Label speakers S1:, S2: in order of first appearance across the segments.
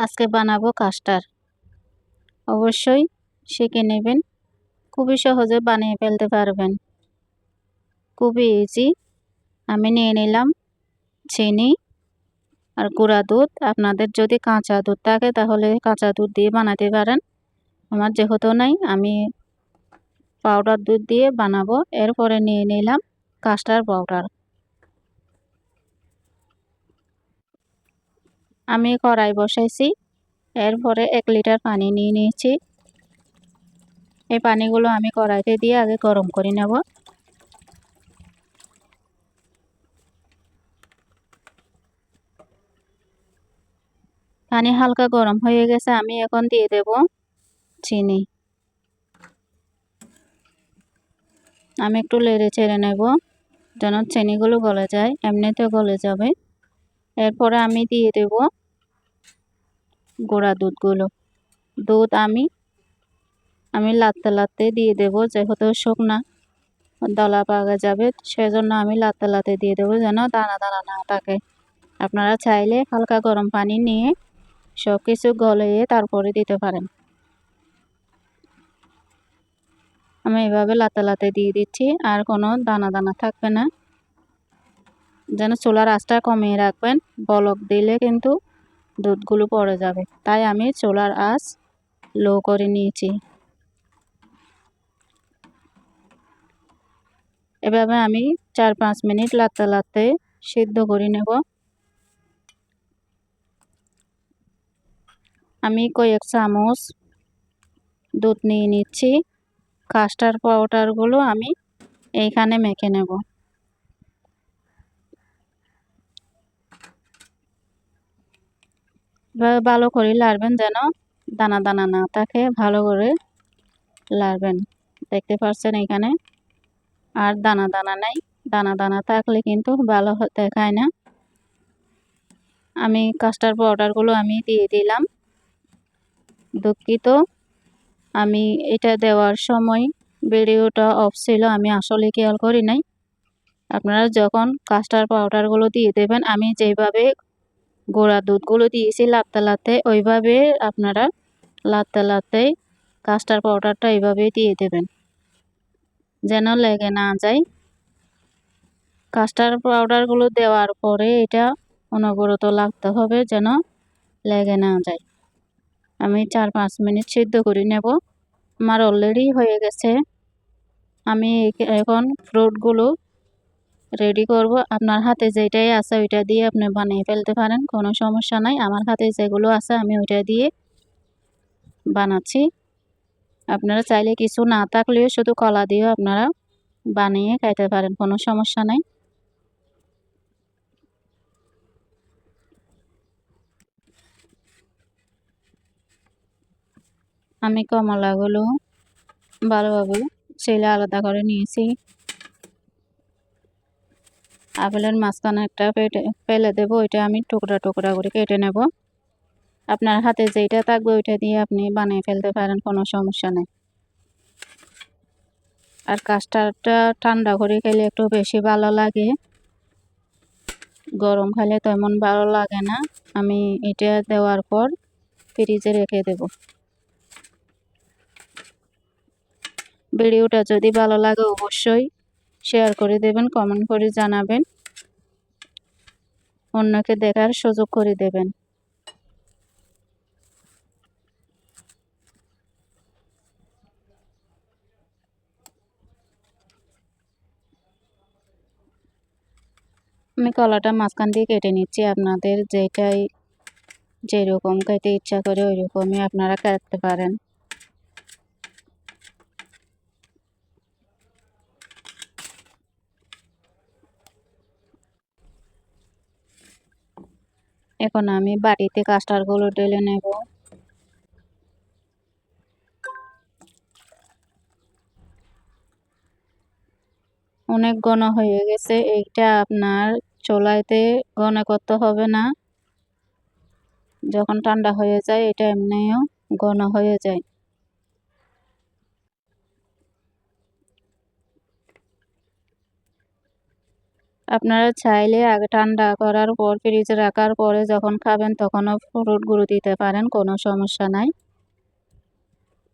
S1: আজকে বানাবো কাস্টার অবশ্যই শিখে নেবেন। খুবই সহজে বানিয়ে ফেলতে পারবেন। খুবই ইজি আমি নিয়ে নিলাম চিনি আর গুঁড়া দুধ। আপনাদের যদি কাঁচা দুধ থাকে তাহলে কাঁচা দুধ দিয়ে বানাতে পারেন। আমার যেহেতু নাই, আমি পাউডার দুধ দিয়ে বানাবো। এরপরে নিয়ে নিলাম কাস্টার পাউডার আমি কড়াই বসাইছি। এরপরে এক লিটার পানি নিয়ে নিয়েছি। এই পানিগুলো আমি কড়াইতে দিয়ে আগে গরম করে নেব। পানি হালকা গরম হয়ে গেছে, আমি এখন দিয়ে দেব চিনি। আমি একটু লেড়ে চেড়ে নেব, যেন চিনিগুলো গলে যায় এমনিতে গলে যাবে। এরপরে আমি দিয়ে দেব গোড়া দুধগুলো। দুধ আমি আমি লাত্তে লাত্তে দিয়ে দেব, যেহেতু শুকনা দলা পাকা যাবে, সেজন্য আমি লাত্তে লাত্তে দিয়ে দেবো যেন দানা দানা না থাকে। আপনারা চাইলে হালকা গরম পানি নিয়ে সব কিছু গলিয়ে তারপরে দিতে পারেন। আমি এভাবে লাতে লাতে দিয়ে দিচ্ছি, আর কোনো দানা দানা থাকবে না। যেন চুলার আঁচটা কমিয়ে রাখবেন। বলক দিলে কিন্তু দুধগুলো পড়ে যাবে। তাই আমি চোলার আঁচ লো করে নিয়েছি। এভাবে আমি চার পাঁচ মিনিট লাতে লাতে সিদ্ধ করে নেব। আমি কয়েক চামচ দুধ নিয়ে নিচ্ছি। কাস্টার পাউডারগুলো আমি এইখানে মেখে নেব। ভালো করে লাড়বেন যেন দানা দানা না থাকে, ভালো করে লাড়বেন। দেখতে পাচ্ছেন এখানে? আর দানা দানা নাই। দানা দানা থাকলে কিন্তু ভালো দেখায় না। আমি কাস্টার পাউডারগুলো আমি দিয়ে দিলাম। দুঃখিত। আমি এটা দেওয়ার সময় ভিডিওটা অফ ছিল, আমি আসলে খেয়াল করি নাই। আপনারা যখন কাস্টার পাউডারগুলো দিয়ে দেবেন, আমি যেভাবে গোড়া দুধগুলো দিয়েছি লাত্তে লাত্তে। ওইভাবে আপনারা লাত্তে লাত্তে কাস্টার পাউডারটা এইভাবে দিয়ে দেবেন। যেন লেগে না যায়। কাস্টার পাউডারগুলো দেওয়ার পরে এটা অনবরত লাগতে হবে যেন লেগে না যায়। আমি চার পাঁচ মিনিট সিদ্ধ করে নেব। আমার অলরেডি হয়ে গেছে। আমি এখন ফ্রুটগুলো রেডি করব। আপনার হাতে যেটাই আছে ওইটা দিয়ে আপনি বানিয়ে ফেলতে পারেন, কোনো সমস্যা নাই। আমার হাতে যেগুলো আছে আমি ওইটা দিয়ে বানাচ্ছি। আপনারা চাইলে কিছু না থাকলেও শুধু কলা দিয়েও আপনারা বানিয়ে খাইতে পারেন, কোনো সমস্যা নাই। আমি কমলাগুলো ভালোভাবে ছেলে আলাদা করে নিয়েছি। আপেলের মাঝখানে একটা ফেলে দেবো, ওইটা আমি টুকরা টুকরা করে কেটে নেব। আপনার হাতে যেইটা থাকবে, ওইটা দিয়ে আপনি বানিয়ে ফেলতে পারেন, কোনো সমস্যা নেই। আর কাস্টারটা ঠান্ডা করে খেলে একটু বেশি ভালো লাগে। গরম খেলে তেমন ভালো লাগে না। আমি এটা দেওয়ার পর ফ্রিজে রেখে দেব। ভিডিওটা যদি ভালো লাগে, অবশ্যই শেয়ার করে দেবেন কমেন্ট করে জানাবেন। অন্যকে দেখার সুযোগ করে দেবেন। আমি কলাটা মাঝখান দিয়ে কেটে নিচ্ছি, আপনাদের যেটাই যেরকম খেতে ইচ্ছা করে ওই রকমই আপনারা কাটতে পারেন। এখন আমি বাড়িতে কাস্টারগুলো ঢেলে নেব। অনেক ঘন হয়ে গেছে, এইটা আপনার চোলাইতে ঘন করতে হবে না। যখন ঠান্ডা হয়ে যায়, এটা এমনিও ঘন হয়ে যায়। আপনারা চাইলে আগে ঠান্ডা করার পর ফ্রিজে রাখার পরে যখন খাবেন তখনও ফ্রুটগুলো দিতে পারেন, কোনো সমস্যা নাই।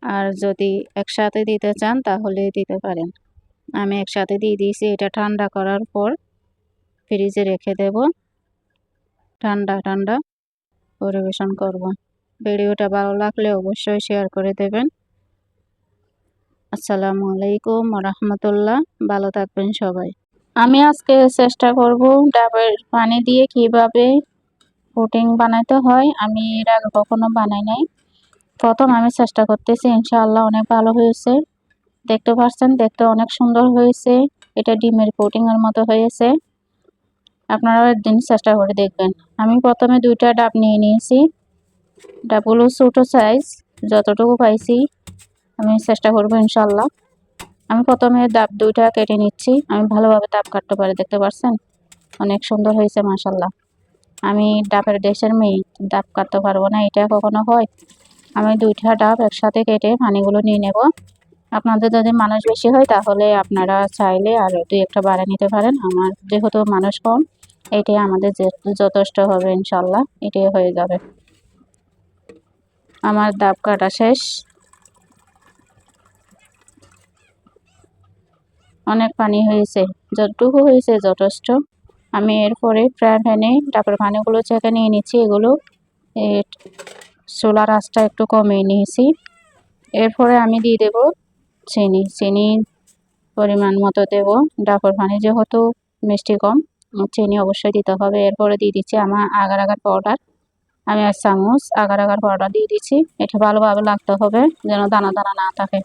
S1: আর যদি একসাথে দিতে চান তাহলে দিতে পারেন। আমি একসাথে দিয়ে দিয়েছি, এটা ঠান্ডা করার পর ফ্রিজে রেখে দেব। ঠান্ডা ঠান্ডা পরিবেশন করব। ভিডিওটা ভালো লাগলে অবশ্যই শেয়ার করে দেবেন। আসসালামু আলাইকুম রহমতুল্লাহ। ভালো থাকবেন সবাই। আমি আজকে চেষ্টা করব ডাবের পানি দিয়ে কীভাবে পুটিং বানাতে হয়। আমি এর আগে কখনো বানাই নাই। প্রথম আমি চেষ্টা করতেছি, ইনশাআল্লাহ অনেক ভালো হয়েছে। দেখতে পাচ্ছেন দেখতে অনেক সুন্দর হয়েছে। এটা ডিমের পুটিংয়ের মতো হয়েছে। আপনারাও একদিন চেষ্টা করে দেখবেন। আমি প্রথমে দুইটা ডাব নিয়ে নিয়েছি। ডাবগুলো ছোটো সাইজ যতটুকু পাইছি আমি চেষ্টা করব ইনশাল্লাহ আমি প্রথমে ডাব দুইটা কেটে নিচ্ছি। আমি ভালোভাবে ডাব কাটতে পারি, দেখতে পাচ্ছেন অনেক সুন্দর হয়েছে মাসাল্লাহ আমি ডাবের দেশের মেয়ে, ডাব কাটতে পারব না, এটা কখনো হয়? আমি দুইটা ডাব একসাথে কেটে পানিগুলো নিয়ে নেব। আপনাদের যদি মানুষ বেশি হয়, তাহলে আপনারা চাইলে আর দুই একটা বাড়া নিতে পারেন। আমার যেহেতু মানুষ কম এটাই আমাদের যথেষ্ট হবে ইনশাল্লাহ এটাই হয়ে যাবে। আমার ডাব কাটা শেষ। অনেক পানি হয়েছে। যতটুকু হয়েছে যথেষ্ট। আমি এরপরে ফ্রাই প্যানে ডাবের পানিগুলো চেকে নিয়ে নিচ্ছি। এগুলো সোলার আঁচটা একটু কমিয়ে নিয়েছি। এরপরে আমি দিয়ে দেব চিনি। চিনি পরিমাণ মতো দেব। ডাবের পানি যেহেতু মিষ্টি কম, চিনি অবশ্যই দিতে হবে। এরপরে দিয়ে দিচ্ছি আমার আগার আগার পাউডার। আমি এক চামচ আগার আগার পাউডার দিয়ে দিচ্ছি। এটা ভালোভাবে লাগতে হবে যেন দানা দানা না থাকে।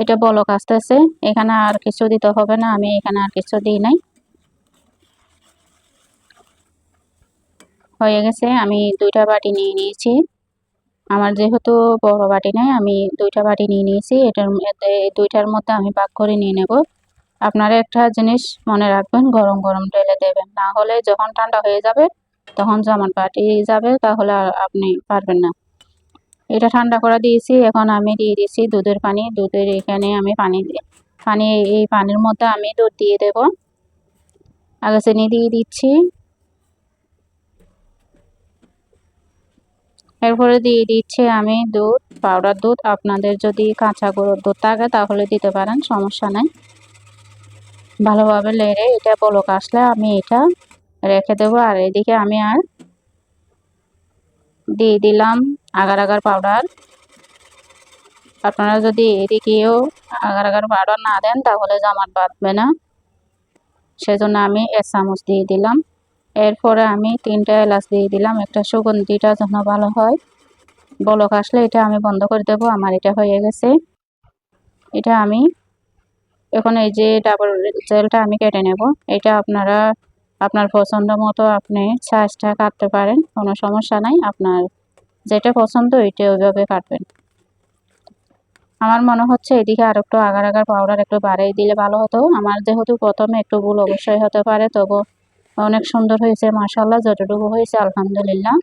S1: এটা বলক আসতেছে। এখানে আর কিছু দিতে হবে না, আমি এখানে আর কিছু দিই নাই। হয়ে গেছে, আমি দুইটা বাটি নিয়ে নিয়েছি। আমার যেহেতু বড় বাটি নেই, আমি দুইটা বাটি নিয়ে নিয়েছি। এটার দুইটার মধ্যে আমি পাক করে নিয়ে নেব। আপনারা একটা জিনিস মনে রাখবেন, গরম গরম ঢেলে দেবেন। না হলে যখন ঠান্ডা হয়ে যাবে, তখন যেমন পাটি যাবে, তাহলে আপনি পারবেন না। এটা ঠান্ডা করা দিয়েছি, এখন আমি দিয়ে দিয়েছি দুধের পানি। দুধের এখানে আমি পানি পানি, এই পানির মধ্যে আমি দুধ দিয়ে দেব। আগে চিনি দিয়ে দিচ্ছি। এরপরে দিয়ে দিচ্ছি আমি দুধ, পাউডার দুধ। আপনাদের যদি কাঁচা গরুর দুধ থাকে তাহলে দিতে পারেন, সমস্যা নাই। ভালোভাবে লেড়ে এটা বলক আসলে আমি এটা রেখে দেবো। আর এদিকে আমি আর দিয়ে দিলাম আগার আগার পাউডার আপনারা যদি এদিকেও আগার আগার পাউডার না দেন, তাহলে জামাত বাঁধবে না। সেজন্য আমি এক চামচ দিয়ে দিলাম। এরপরে আমি তিনটা এলাচ দিয়ে দিলাম। একটা সুগন্ধিটা যেন ভালো হয়। বলক আসলে এটা আমি বন্ধ করে দেব। আমার এটা হয়ে গেছে। এটা আমি এখন এই যে ডাবল জেলটা আমি কেটে নেব। এটা আপনারা, আপনার পছন্দ মতো আপনি সাইজটা কাটতে পারেন। কোনো সমস্যা নাই। আপনার যেটা পছন্দ ওইটা ওইভাবে কাটবেন। আমার মনে হচ্ছে এদিকে আর একটু আগার আগার পাউডার একটু বাড়াই দিলে ভালো হতো। আমার যেহেতু প্রথমে একটু ভুল অবশ্যই হতে পারে, তবু অনেক সুন্দর হয়েছে মাসাল্লাহ যতটুকু হয়েছে, আলহামদুলিল্লাহ।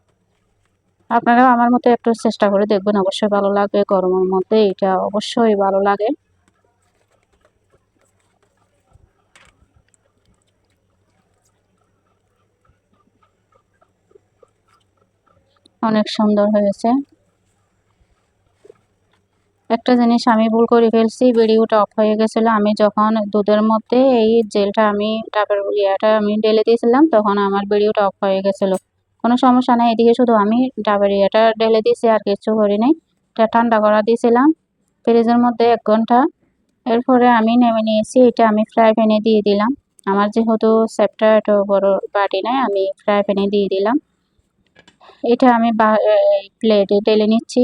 S1: আপনারাও আমার মতো একটু চেষ্টা করে দেখবেন, অবশ্যই ভালো লাগবে, গরমের মধ্যে এটা অবশ্যই ভালো লাগে। অনেক সুন্দর হয়েছে। একটা জিনিস আমি ভুল করে ফেলছি, ভিডিওটা অফ হয়ে গেছিল। আমি যখন দুধের মধ্যে এই জেলটা আমি, ডাবের ইয়াটা আমি ঢেলে দিয়েছিলাম, তখন আমার ভিডিওটা অফ হয়ে গেছিল। কোনো সমস্যা নেই, এদিকে শুধু আমি ডাবের ইয়েটা ঢেলে দিয়েছি, আর কিছু করি নাই। এটা ঠান্ডা করা দিয়েছিলাম, ফ্রিজের মধ্যে এক ঘণ্টা। এরপরে আমি নেমে নিয়েছি, এটা আমি ফ্রাই প্যানে দিয়ে দিলাম। আমার যেহেতু সেপটা এত বড় বাটি নেয় আমি ফ্রাই প্যানে দিয়ে দিলাম। এটা আমি প্লেটে ঢেলে নিচ্ছি।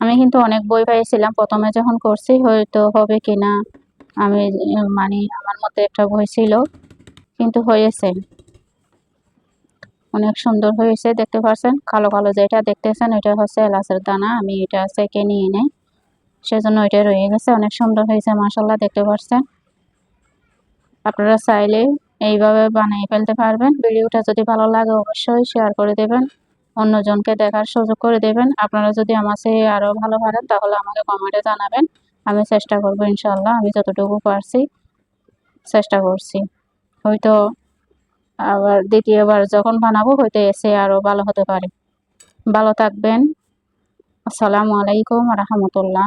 S1: আমি কিন্তু অনেক বই পাইছিলাম প্রথমে যখন করছি, হয়তো হবে কি না আমি মানে আমার মধ্যে একটা বই ছিল, কিন্তু হয়েছে। অনেক সুন্দর হয়েছে, দেখতে পাচ্ছেন কালো কালো যেটা দেখতেছেন, এটা হচ্ছে এলাচের দানা, আমি এটা সেকে নিয়ে নেই সেজন্য এটা রয়ে গেছে, অনেক সুন্দর হয়েছে মাসাল্লাহ দেখতে পাচ্ছেন আপনারা চাইলে এইভাবে বানিয়ে ফেলতে পারবেন। ভিডিওটা যদি ভালো লাগে অবশ্যই শেয়ার করে দেবেন। অন্যজনকে দেখার সুযোগ করে দেবেন। আপনারা যদি আমার চেয়ে আরও ভালো পারেন, তাহলে আমাকে কমেন্টে জানাবেন। আমি চেষ্টা করব ইনশাল্লাহ আমি যতটুকু পারছি চেষ্টা করছি। হয়তো আবার দ্বিতীয়বার যখন বানাবো, হয়তো এসে আরও ভালো হতে পারে। ভালো থাকবেন। আসসালামু আলাইকুম রহমতুল্লাহ।